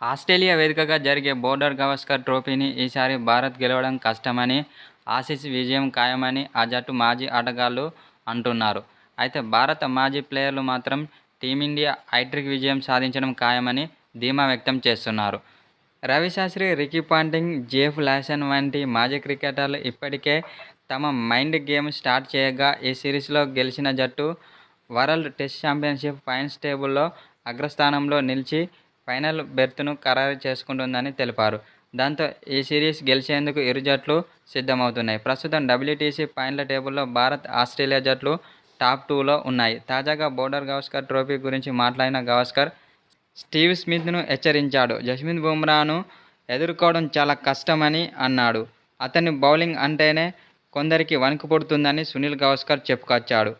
Australia వేదికగా జరిగే border Gavaskar ట్రోఫీని ఈసారి భారత్ గెలవడం కష్టమని ఆసీస్ విజయం ఖాయమని ఆ జట్టు మాజీ ఆటగాళ్ళు అంటున్నారు. అయితే భారత మాజీ ప్లేయర్లు మాత్రం టీమిండియా హైట్రిక్ విజయం సాధించడం ఖాయమని ధీమా వ్యక్తం చేస్తున్నారు. Ravi Shastri Ricky Ponting Geoff Lawson వంటి మాజీ క్రికెటర్లు ఇప్పటికే తమ మైండ్ గేమ్ స్టార్ట్ చేయగా ఈ సిరీస్లో గెలిచిన జట్టు వరల్డ్ టెస్ట్ ఛాంపియన్షిప్ పాయింట్స్ టేబుల్లో అగ్రస్థానంలో నిలిచి ఫైనల్ బెర్త్ను ఖరారు చేసుకుంటుందని తెలిపారు. దాంతో ఈ సిరీస్ గెలిచేందుకు ఇరు జట్లు సిద్ధమవుతున్నాయి. ప్రస్తుతం డబ్ల్యూటీసీ పాయింట్ల టేబుల్లో భారత్ ఆస్ట్రేలియా జట్లు టాప్ టూలో ఉన్నాయి. తాజాగా బోర్డర్ గవాస్కర్ ట్రోఫీ గురించి మాట్లాడిన గవాస్కర్ స్టీవ్ స్మిత్ను హెచ్చరించాడు. జస్మిత్ బుమ్రాను ఎదుర్కోవడం చాలా కష్టమని అన్నాడు. అతని బౌలింగ్ అంటేనే కొందరికి వణుకు పుడుతుందని సునీల్ గవాస్కర్ చెప్పుకొచ్చాడు.